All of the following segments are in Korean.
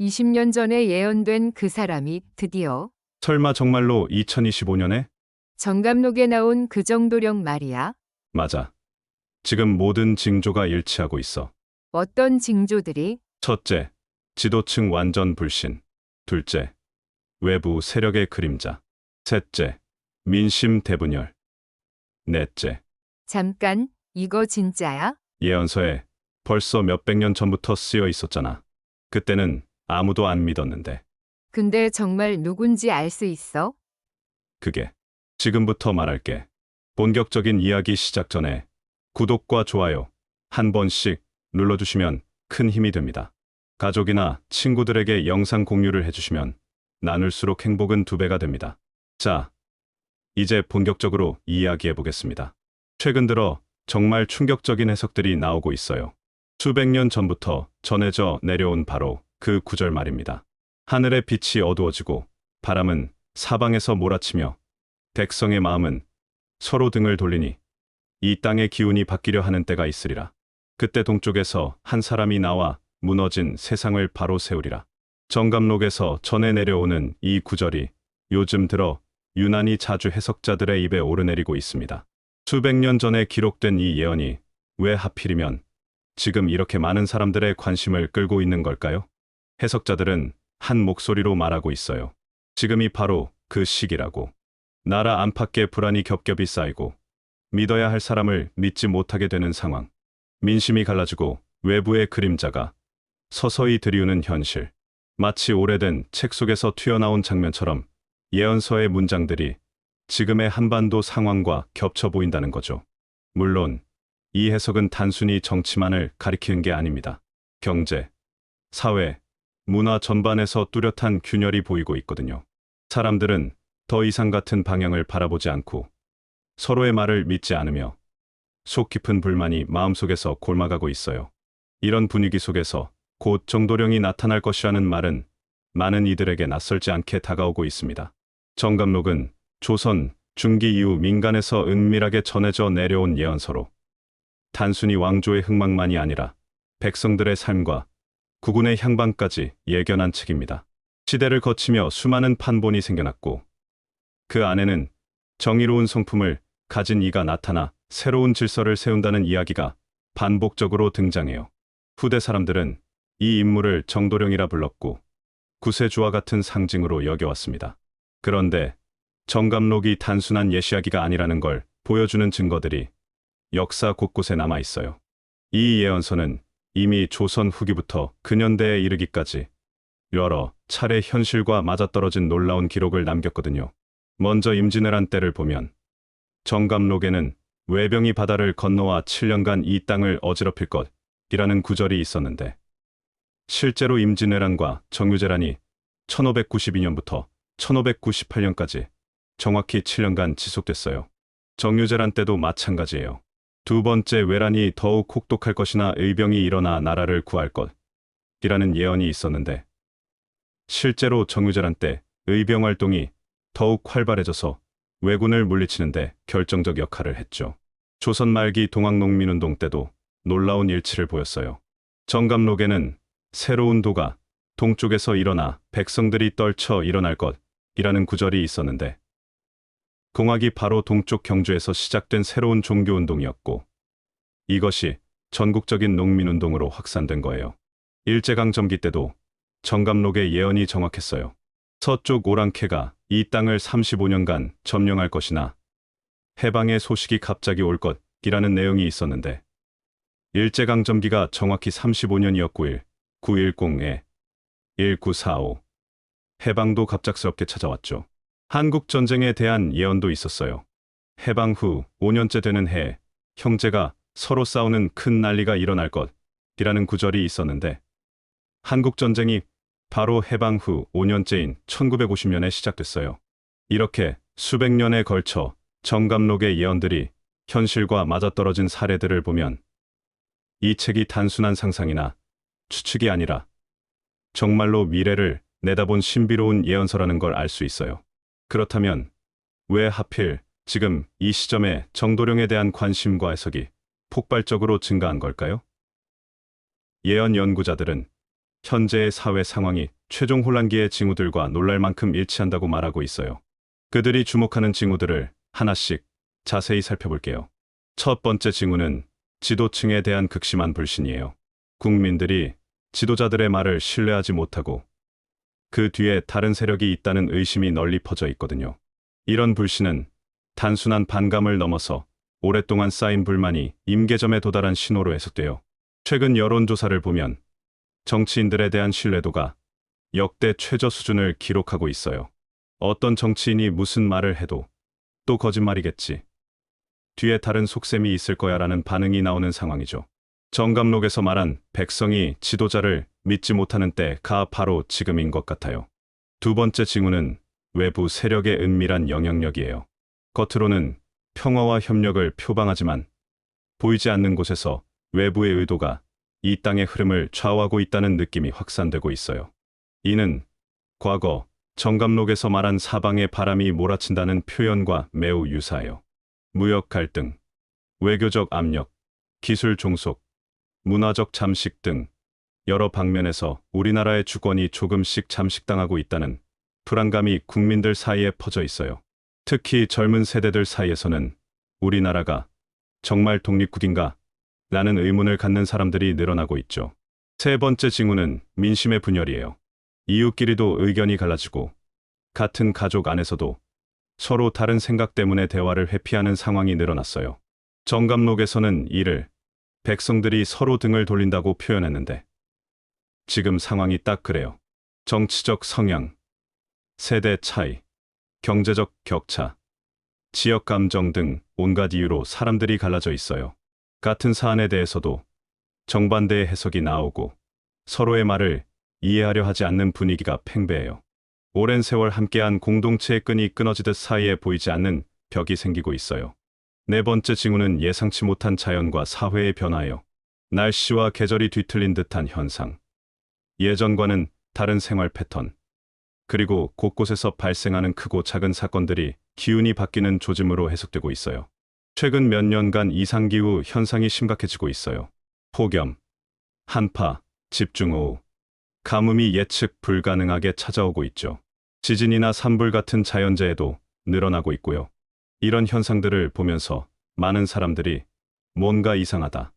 20년 전에 예언된 그 사람이 드디어 설마 정말로 2025년에? 정감록에 나온 그 정도령 말이야? 맞아. 지금 모든 징조가 일치하고 있어. 어떤 징조들이? 첫째, 지도층 완전 불신. 둘째, 외부 세력의 그림자. 셋째, 민심 대분열. 넷째, 잠깐, 이거 진짜야? 예언서에 벌써 몇백 년 전부터 쓰여 있었잖아. 그때는 아무도 안 믿었는데. 근데 정말 누군지 알 수 있어? 그게 지금부터 말할게. 본격적인 이야기 시작 전에 구독과 좋아요 한 번씩 눌러주시면 큰 힘이 됩니다. 가족이나 친구들에게 영상 공유를 해주시면 나눌수록 행복은 두 배가 됩니다. 자, 이제 본격적으로 이야기해 보겠습니다. 최근 들어 정말 충격적인 해석들이 나오고 있어요. 수백 년 전부터 전해져 내려온 바로 그 구절 말입니다. 하늘의 빛이 어두워지고 바람은 사방에서 몰아치며 백성의 마음은 서로 등을 돌리니 이 땅의 기운이 바뀌려 하는 때가 있으리라. 그때 동쪽에서 한 사람이 나와 무너진 세상을 바로 세우리라. 정감록에서 전해 내려오는 이 구절이 요즘 들어 유난히 자주 해석자들의 입에 오르내리고 있습니다. 수백 년 전에 기록된 이 예언이 왜 하필이면 지금 이렇게 많은 사람들의 관심을 끌고 있는 걸까요? 해석자들은 한 목소리로 말하고 있어요. 지금이 바로 그 시기라고. 나라 안팎의 불안이 겹겹이 쌓이고 믿어야 할 사람을 믿지 못하게 되는 상황. 민심이 갈라지고 외부의 그림자가 서서히 들이우는 현실. 마치 오래된 책 속에서 튀어나온 장면처럼 예언서의 문장들이 지금의 한반도 상황과 겹쳐 보인다는 거죠. 물론 이 해석은 단순히 정치만을 가리키는 게 아닙니다. 경제, 사회, 문화 전반에서 뚜렷한 균열이 보이고 있거든요. 사람들은 더 이상 같은 방향을 바라보지 않고 서로의 말을 믿지 않으며 속 깊은 불만이 마음속에서 골마가고 있어요. 이런 분위기 속에서 곧 정도령이 나타날 것이라는 말은 많은 이들에게 낯설지 않게 다가오고 있습니다. 정감록은 조선 중기 이후 민간에서 은밀하게 전해져 내려온 예언서로 단순히 왕조의 흥망만이 아니라 백성들의 삶과 국군의 향방까지 예견한 책입니다. 시대를 거치며 수많은 판본이 생겨났고 그 안에는 정의로운 성품을 가진 이가 나타나 새로운 질서를 세운다는 이야기가 반복적으로 등장해요. 후대 사람들은 이 인물을 정도령이라 불렀고 구세주와 같은 상징으로 여겨왔습니다. 그런데 정감록이 단순한 예시하기가 아니라는 걸 보여주는 증거들이 역사 곳곳에 남아 있어요. 이 예언서는 이미 조선 후기부터 근현대에 이르기까지 여러 차례 현실과 맞아떨어진 놀라운 기록을 남겼거든요. 먼저 임진왜란 때를 보면 정감록에는 외병이 바다를 건너와 7년간 이 땅을 어지럽힐 것이라는 구절이 있었는데 실제로 임진왜란과 정유재란이 1592년부터 1598년까지 정확히 7년간 지속됐어요. 정유재란 때도 마찬가지예요. 두 번째 외란이 더욱 혹독할 것이나 의병이 일어나 나라를 구할 것이라는 예언이 있었는데 실제로 정유재란 때 의병 활동이 더욱 활발해져서 왜군을 물리치는데 결정적 역할을 했죠. 조선 말기 동학농민운동 때도 놀라운 일치를 보였어요. 정감록에는 새로운 도가 동쪽에서 일어나 백성들이 떨쳐 일어날 것이라는 구절이 있었는데 공학이 바로 동쪽 경주에서 시작된 새로운 종교운동이었고 이것이 전국적인 농민운동으로 확산된 거예요. 일제강점기 때도 정감록의 예언이 정확했어요. 서쪽 오랑캐가 이 땅을 35년간 점령할 것이나 해방의 소식이 갑자기 올 것이라는 내용이 있었는데 일제강점기가 정확히 35년이었고 1910에 1945 해방도 갑작스럽게 찾아왔죠. 한국 전쟁에 대한 예언도 있었어요. 해방 후 5년째 되는 해에 형제가 서로 싸우는 큰 난리가 일어날 것이라는 구절이 있었는데 한국 전쟁이 바로 해방 후 5년째인 1950년에 시작됐어요. 이렇게 수백 년에 걸쳐 정감록의 예언들이 현실과 맞아떨어진 사례들을 보면 이 책이 단순한 상상이나 추측이 아니라 정말로 미래를 내다본 신비로운 예언서라는 걸 알 수 있어요. 그렇다면 왜 하필 지금 이 시점에 정도령에 대한 관심과 해석이 폭발적으로 증가한 걸까요? 예언 연구자들은 현재의 사회 상황이 최종 혼란기의 징후들과 놀랄 만큼 일치한다고 말하고 있어요. 그들이 주목하는 징후들을 하나씩 자세히 살펴볼게요. 첫 번째 징후는 지도층에 대한 극심한 불신이에요. 국민들이 지도자들의 말을 신뢰하지 못하고 그 뒤에 다른 세력이 있다는 의심이 널리 퍼져 있거든요. 이런 불신은 단순한 반감을 넘어서 오랫동안 쌓인 불만이 임계점에 도달한 신호로 해석돼요. 최근 여론조사를 보면 정치인들에 대한 신뢰도가 역대 최저 수준을 기록하고 있어요. 어떤 정치인이 무슨 말을 해도 또 거짓말이겠지. 뒤에 다른 속셈이 있을 거야 라는 반응이 나오는 상황이죠. 정감록에서 말한 백성이 지도자를 믿지 못하는 때가 바로 지금인 것 같아요. 두 번째 징후는 외부 세력의 은밀한 영향력이에요. 겉으로는 평화와 협력을 표방하지만 보이지 않는 곳에서 외부의 의도가 이 땅의 흐름을 좌우하고 있다는 느낌이 확산되고 있어요. 이는 과거 정감록에서 말한 사방의 바람이 몰아친다는 표현과 매우 유사해요. 무역 갈등, 외교적 압력, 기술 종속, 문화적 잠식 등 여러 방면에서 우리나라의 주권이 조금씩 잠식당하고 있다는 불안감이 국민들 사이에 퍼져 있어요. 특히 젊은 세대들 사이에서는 우리나라가 정말 독립국인가? 라는 의문을 갖는 사람들이 늘어나고 있죠. 세 번째 징후는 민심의 분열이에요. 이웃끼리도 의견이 갈라지고 같은 가족 안에서도 서로 다른 생각 때문에 대화를 회피하는 상황이 늘어났어요. 정감록에서는 이를 백성들이 서로 등을 돌린다고 표현했는데 지금 상황이 딱 그래요. 정치적 성향, 세대 차이, 경제적 격차, 지역 감정 등 온갖 이유로 사람들이 갈라져 있어요. 같은 사안에 대해서도 정반대의 해석이 나오고 서로의 말을 이해하려 하지 않는 분위기가 팽배해요. 오랜 세월 함께한 공동체의 끈이 끊어지듯 사이에 보이지 않는 벽이 생기고 있어요. 네 번째 징후는 예상치 못한 자연과 사회의 변화예요. 날씨와 계절이 뒤틀린 듯한 현상. 예전과는 다른 생활 패턴. 그리고 곳곳에서 발생하는 크고 작은 사건들이 기운이 바뀌는 조짐으로 해석되고 있어요. 최근 몇 년간 이상기후 현상이 심각해지고 있어요. 폭염, 한파, 집중호우, 가뭄이 예측 불가능하게 찾아오고 있죠. 지진이나 산불 같은 자연재해도 늘어나고 있고요. 이런 현상들을 보면서 많은 사람들이 뭔가 이상하다.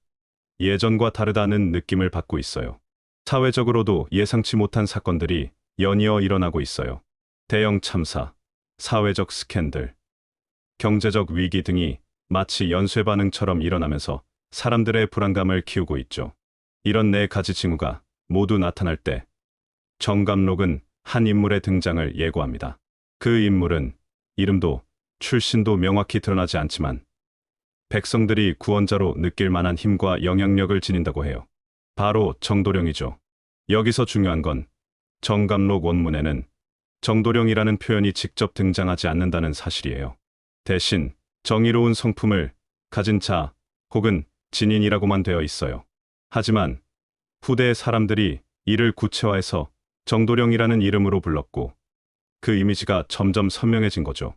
예전과 다르다는 느낌을 받고 있어요. 사회적으로도 예상치 못한 사건들이 연이어 일어나고 있어요. 대형 참사, 사회적 스캔들, 경제적 위기 등이 마치 연쇄 반응처럼 일어나면서 사람들의 불안감을 키우고 있죠. 이런 네 가지 징후가 모두 나타날 때 정감록은 한 인물의 등장을 예고합니다. 그 인물은 이름도 출신도 명확히 드러나지 않지만 백성들이 구원자로 느낄 만한 힘과 영향력을 지닌다고 해요. 바로 정도령이죠. 여기서 중요한 건 정감록 원문에는 정도령이라는 표현이 직접 등장하지 않는다는 사실이에요. 대신 정의로운 성품을 가진 자 혹은 진인이라고만 되어 있어요. 하지만 후대의 사람들이 이를 구체화해서 정도령이라는 이름으로 불렀고 그 이미지가 점점 선명해진 거죠.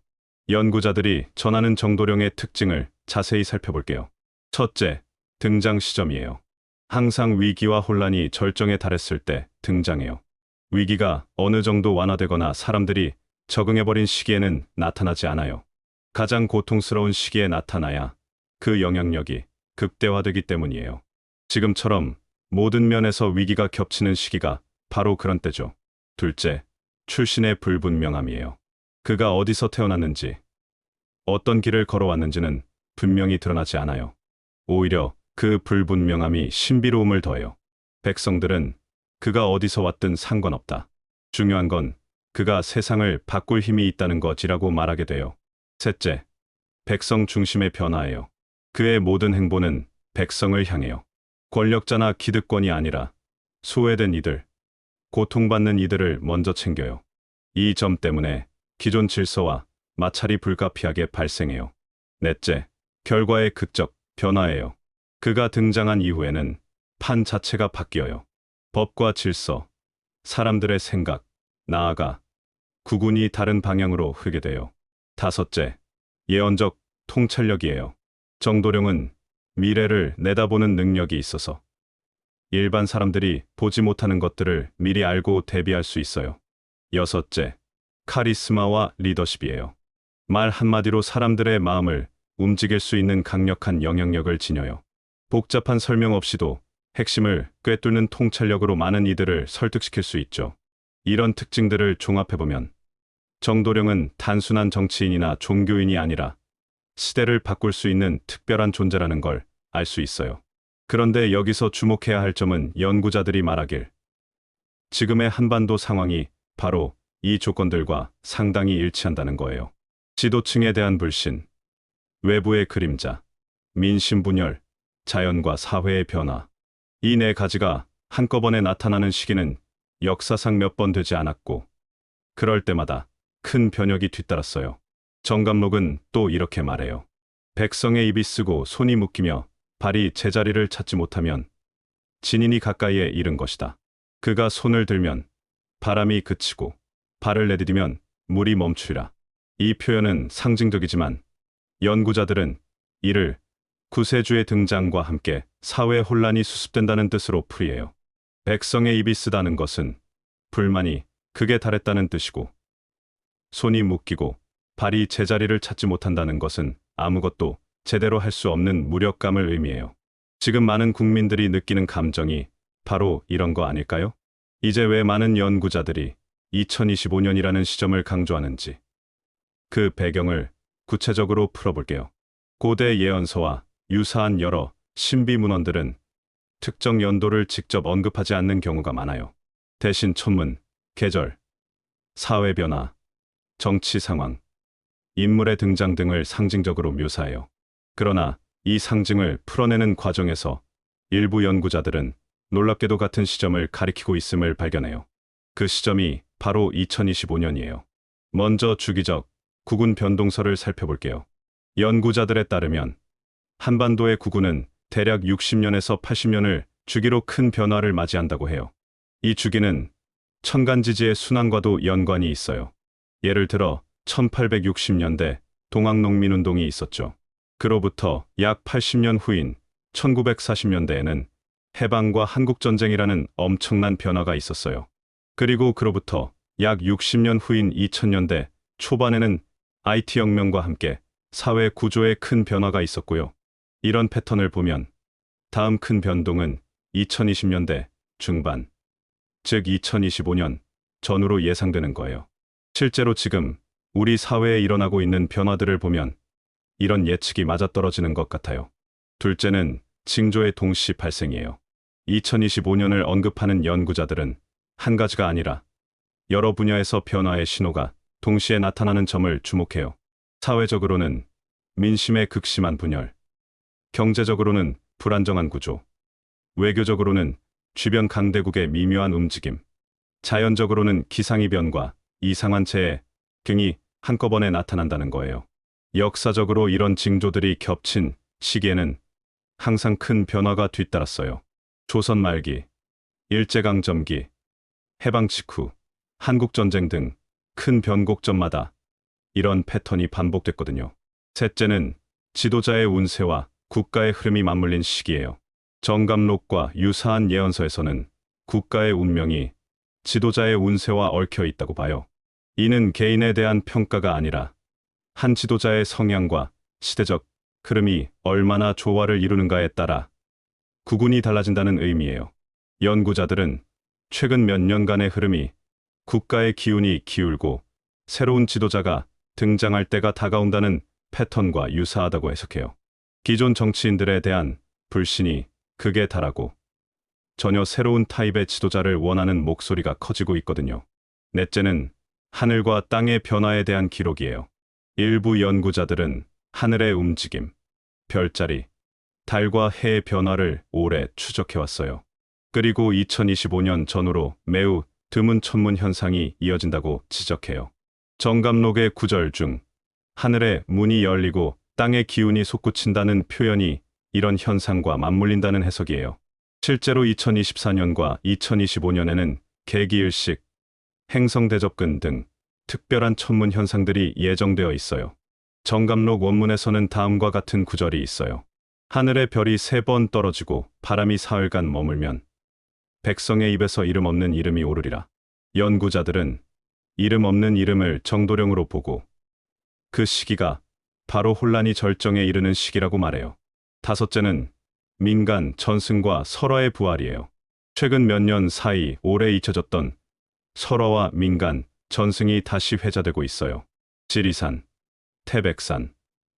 연구자들이 전하는 정도령의 특징을 자세히 살펴볼게요. 첫째, 등장 시점이에요. 항상 위기와 혼란이 절정에 달했을 때 등장해요. 위기가 어느 정도 완화되거나 사람들이 적응해버린 시기에는 나타나지 않아요. 가장 고통스러운 시기에 나타나야 그 영향력이 극대화되기 때문이에요. 지금처럼 모든 면에서 위기가 겹치는 시기가 바로 그런 때죠. 둘째, 출신의 불분명함이에요. 그가 어디서 태어났는지, 어떤 길을 걸어왔는지는 분명히 드러나지 않아요. 오히려 그 불분명함이 신비로움을 더해요. 백성들은 그가 어디서 왔든 상관없다. 중요한 건 그가 세상을 바꿀 힘이 있다는 것이라고 말하게 돼요. 셋째, 백성 중심의 변화예요. 그의 모든 행보는 백성을 향해요. 권력자나 기득권이 아니라 소외된 이들, 고통받는 이들을 먼저 챙겨요. 이 점 때문에 기존 질서와 마찰이 불가피하게 발생해요. 넷째, 결과의 극적 변화예요. 그가 등장한 이후에는 판 자체가 바뀌어요. 법과 질서, 사람들의 생각, 나아가 구군이 다른 방향으로 흐게 돼요. 다섯째, 예언적 통찰력이에요. 정도령은 미래를 내다보는 능력이 있어서 일반 사람들이 보지 못하는 것들을 미리 알고 대비할 수 있어요. 여섯째, 카리스마와 리더십이에요. 말 한마디로 사람들의 마음을 움직일 수 있는 강력한 영향력을 지녀요. 복잡한 설명 없이도 핵심을 꿰뚫는 통찰력으로 많은 이들을 설득시킬 수 있죠. 이런 특징들을 종합해보면 정도령은 단순한 정치인이나 종교인이 아니라 시대를 바꿀 수 있는 특별한 존재라는 걸 알 수 있어요. 그런데 여기서 주목해야 할 점은 연구자들이 말하길 지금의 한반도 상황이 바로 이 조건들과 상당히 일치한다는 거예요. 지도층에 대한 불신, 외부의 그림자, 민심 분열, 자연과 사회의 변화. 이 네 가지가 한꺼번에 나타나는 시기는 역사상 몇 번 되지 않았고, 그럴 때마다 큰 변혁이 뒤따랐어요. 정감록은 또 이렇게 말해요. 백성의 입이 쓰고 손이 묶이며 발이 제자리를 찾지 못하면 진인이 가까이에 이른 것이다. 그가 손을 들면 바람이 그치고 발을 내디디면 물이 멈추리라. 이 표현은 상징적이지만 연구자들은 이를 구세주의 등장과 함께 사회 혼란이 수습된다는 뜻으로 풀이해요. 백성의 입이 쓰다는 것은 불만이 극에 달했다는 뜻이고 손이 묶이고 발이 제자리를 찾지 못한다는 것은 아무것도 제대로 할 수 없는 무력감을 의미해요. 지금 많은 국민들이 느끼는 감정이 바로 이런 거 아닐까요? 이제 왜 많은 연구자들이 2025년이라는 시점을 강조하는지 그 배경을 구체적으로 풀어볼게요. 고대 예언서와 유사한 여러 신비 문헌들은 특정 연도를 직접 언급하지 않는 경우가 많아요. 대신 천문, 계절, 사회 변화, 정치 상황, 인물의 등장 등을 상징적으로 묘사해요. 그러나 이 상징을 풀어내는 과정에서 일부 연구자들은 놀랍게도 같은 시점을 가리키고 있음을 발견해요. 그 시점이 바로 2025년이에요. 먼저 주기적 구군 변동설을 살펴볼게요. 연구자들에 따르면 한반도의 구군은 대략 60년에서 80년을 주기로 큰 변화를 맞이한다고 해요. 이 주기는 천간지지의 순환과도 연관이 있어요. 예를 들어 1860년대 동학농민운동이 있었죠. 그로부터 약 80년 후인 1940년대에는 해방과 한국전쟁이라는 엄청난 변화가 있었어요. 그리고 그로부터 약 60년 후인 2000년대 초반에는 IT혁명과 함께 사회 구조에 큰 변화가 있었고요. 이런 패턴을 보면 다음 큰 변동은 2020년대 중반, 즉 2025년 전후로 예상되는 거예요. 실제로 지금 우리 사회에 일어나고 있는 변화들을 보면 이런 예측이 맞아떨어지는 것 같아요. 둘째는 징조의 동시 발생이에요. 2025년을 언급하는 연구자들은 한 가지가 아니라 여러 분야에서 변화의 신호가 동시에 나타나는 점을 주목해요. 사회적으로는 민심의 극심한 분열, 경제적으로는 불안정한 구조, 외교적으로는 주변 강대국의 미묘한 움직임, 자연적으로는 기상이변과 이상한 재해 등이 한꺼번에 나타난다는 거예요. 역사적으로 이런 징조들이 겹친 시기에는 항상 큰 변화가 뒤따랐어요. 조선 말기, 일제강점기, 해방 직후, 한국전쟁 등 큰 변곡점마다 이런 패턴이 반복됐거든요. 셋째는 지도자의 운세와 국가의 흐름이 맞물린 시기예요. 정감록과 유사한 예언서에서는 국가의 운명이 지도자의 운세와 얽혀 있다고 봐요. 이는 개인에 대한 평가가 아니라 한 지도자의 성향과 시대적 흐름이 얼마나 조화를 이루는가에 따라 구군이 달라진다는 의미예요. 연구자들은 최근 몇 년간의 흐름이 국가의 기운이 기울고 새로운 지도자가 등장할 때가 다가온다는 패턴과 유사하다고 해석해요. 기존 정치인들에 대한 불신이 극에 달하고 전혀 새로운 타입의 지도자를 원하는 목소리가 커지고 있거든요. 넷째는 하늘과 땅의 변화에 대한 기록이에요. 일부 연구자들은 하늘의 움직임, 별자리, 달과 해의 변화를 오래 추적해왔어요. 그리고 2025년 전후로 매우 드문 천문 현상이 이어진다고 지적해요. 정감록의 구절 중 하늘의 문이 열리고 땅의 기운이 솟구친다는 표현이 이런 현상과 맞물린다는 해석이에요. 실제로 2024년과 2025년에는 개기일식, 행성 대접근 등 특별한 천문 현상들이 예정되어 있어요. 정감록 원문에서는 다음과 같은 구절이 있어요. 하늘의 별이 세 번 떨어지고 바람이 사흘간 머물면 백성의 입에서 이름 없는 이름이 오르리라. 연구자들은 이름 없는 이름을 정도령으로 보고 그 시기가 바로 혼란이 절정에 이르는 시기라고 말해요. 다섯째는 민간 전승과 설화의 부활이에요. 최근 몇 년 사이 오래 잊혀졌던 설화와 민간 전승이 다시 회자되고 있어요. 지리산, 태백산,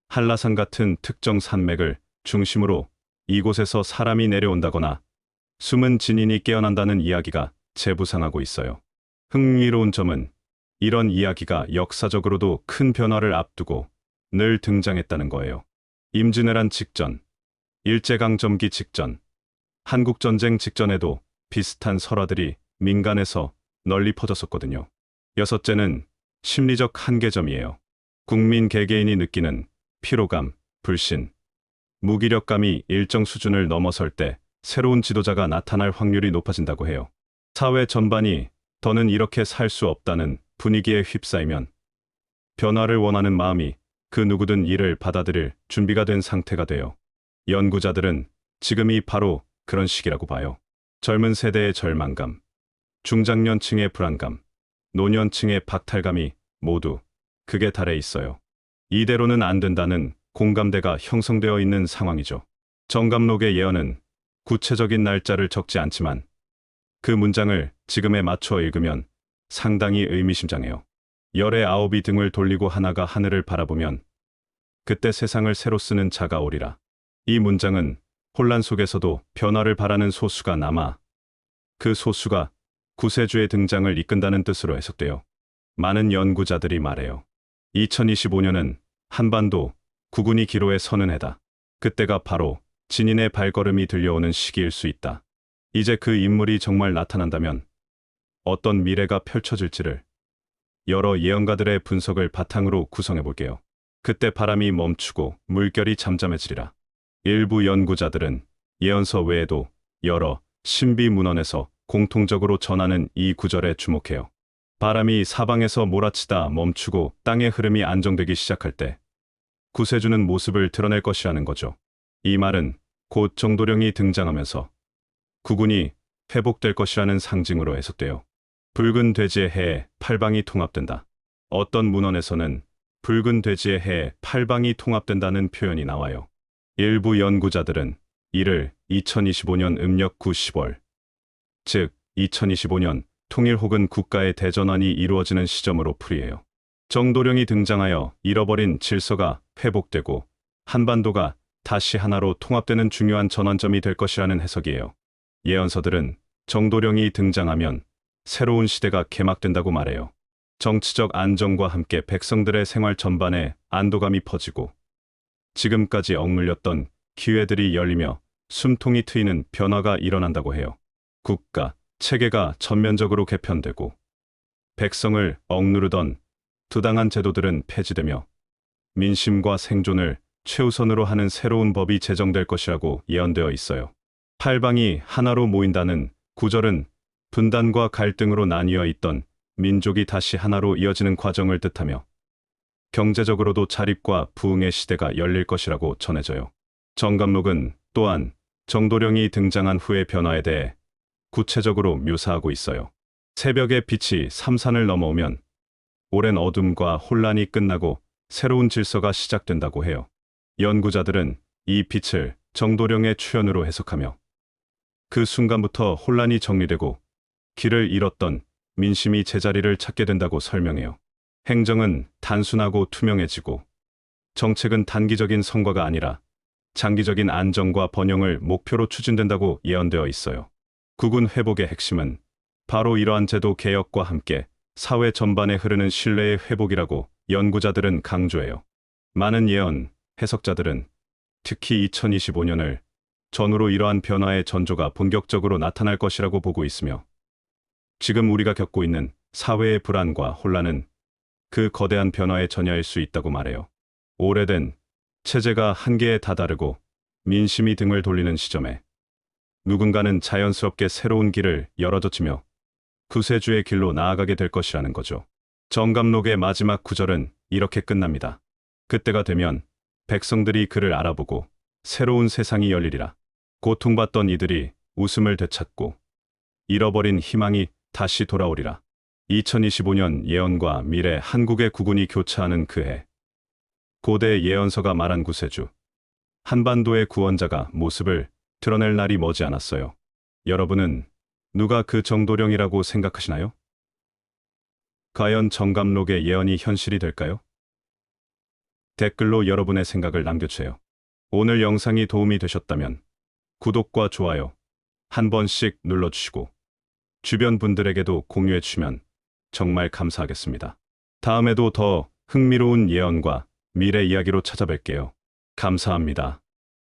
한라산 같은 특정 산맥을 중심으로 이곳에서 사람이 내려온다거나 숨은 진인이 깨어난다는 이야기가 재부상하고 있어요. 흥미로운 점은 이런 이야기가 역사적으로도 큰 변화를 앞두고 늘 등장했다는 거예요. 임진왜란 직전, 일제강점기 직전, 한국전쟁 직전에도 비슷한 설화들이 민간에서 널리 퍼졌었거든요. 여섯째는 심리적 한계점이에요. 국민 개개인이 느끼는 피로감, 불신, 무기력감이 일정 수준을 넘어설 때 새로운 지도자가 나타날 확률이 높아진다고 해요. 사회 전반이 더는 이렇게 살 수 없다는 분위기에 휩싸이면 변화를 원하는 마음이 그 누구든 이를 받아들일 준비가 된 상태가 돼요. 연구자들은 지금이 바로 그런 시기라고 봐요. 젊은 세대의 절망감, 중장년층의 불안감, 노년층의 박탈감이 모두 극에 달해 있어요. 이대로는 안 된다는 공감대가 형성되어 있는 상황이죠. 정감록의 예언은 구체적인 날짜를 적지 않지만 그 문장을 지금에 맞춰 읽으면 상당히 의미심장해요. 열의 아홉이 등을 돌리고 하나가 하늘을 바라보면 그때 세상을 새로 쓰는 자가 오리라. 이 문장은 혼란 속에서도 변화를 바라는 소수가 남아 그 소수가 구세주의 등장을 이끈다는 뜻으로 해석돼요. 많은 연구자들이 말해요. 2025년은 한반도 국군이 기로에 서는 해다. 그때가 바로 진인의 발걸음이 들려오는 시기일 수 있다. 이제 그 인물이 정말 나타난다면 어떤 미래가 펼쳐질지를 여러 예언가들의 분석을 바탕으로 구성해 볼게요. 그때 바람이 멈추고 물결이 잠잠해지리라. 일부 연구자들은 예언서 외에도 여러 신비 문헌에서 공통적으로 전하는 이 구절에 주목해요. 바람이 사방에서 몰아치다 멈추고 땅의 흐름이 안정되기 시작할 때 구세주는 모습을 드러낼 것이라는 거죠. 이 말은 곧 정도령이 등장하면서 구군이 회복될 것이라는 상징으로 해석돼요. 붉은 돼지의 해에 팔방이 통합된다. 어떤 문헌에서는 붉은 돼지의 해에 팔방이 통합된다는 표현이 나와요. 일부 연구자들은 이를 2025년 음력 9, 10월, 즉 2025년 통일 혹은 국가의 대전환이 이루어지는 시점으로 풀이해요. 정도령이 등장하여 잃어버린 질서가 회복되고 한반도가 다시 하나로 통합되는 중요한 전환점이 될 것이라는 해석이에요. 예언서들은 정도령이 등장하면 새로운 시대가 개막된다고 말해요. 정치적 안정과 함께 백성들의 생활 전반에 안도감이 퍼지고 지금까지 억눌렸던 기회들이 열리며 숨통이 트이는 변화가 일어난다고 해요. 국가, 체계가 전면적으로 개편되고 백성을 억누르던 부당한 제도들은 폐지되며 민심과 생존을 최우선으로 하는 새로운 법이 제정될 것이라고 예언되어 있어요. 팔방이 하나로 모인다는 구절은 분단과 갈등으로 나뉘어 있던 민족이 다시 하나로 이어지는 과정을 뜻하며 경제적으로도 자립과 부흥의 시대가 열릴 것이라고 전해져요. 정감록은 또한 정도령이 등장한 후의 변화에 대해 구체적으로 묘사하고 있어요. 새벽의 빛이 삼산을 넘어오면 오랜 어둠과 혼란이 끝나고 새로운 질서가 시작된다고 해요. 연구자들은 이 빛을 정도령의 출현으로 해석하며 그 순간부터 혼란이 정리되고 길을 잃었던 민심이 제자리를 찾게 된다고 설명해요. 행정은 단순하고 투명해지고 정책은 단기적인 성과가 아니라 장기적인 안정과 번영을 목표로 추진된다고 예언되어 있어요. 국군 회복의 핵심은 바로 이러한 제도 개혁과 함께 사회 전반에 흐르는 신뢰의 회복이라고 연구자들은 강조해요. 많은 예언, 해석자들은 특히 2025년을 전후로 이러한 변화의 전조가 본격적으로 나타날 것이라고 보고 있으며 지금 우리가 겪고 있는 사회의 불안과 혼란은 그 거대한 변화의 전야일 수 있다고 말해요. 오래된 체제가 한계에 다다르고 민심이 등을 돌리는 시점에 누군가는 자연스럽게 새로운 길을 열어젖히며 구세주의 길로 나아가게 될 것이라는 거죠. 정감록의 마지막 구절은 이렇게 끝납니다. 그때가 되면 백성들이 그를 알아보고 새로운 세상이 열리리라. 고통받던 이들이 웃음을 되찾고 잃어버린 희망이 다시 돌아오리라. 2025년 예언과 미래 한국의 국군이 교차하는 그해. 고대 예언서가 말한 구세주. 한반도의 구원자가 모습을 드러낼 날이 머지 않았어요. 여러분은 누가 그 정도령이라고 생각하시나요? 과연 정감록의 예언이 현실이 될까요? 댓글로 여러분의 생각을 남겨주세요. 오늘 영상이 도움이 되셨다면 구독과 좋아요 한 번씩 눌러주시고 주변 분들에게도 공유해 주시면 정말 감사하겠습니다. 다음에도 더 흥미로운 예언과 미래 이야기로 찾아뵐게요. 감사합니다.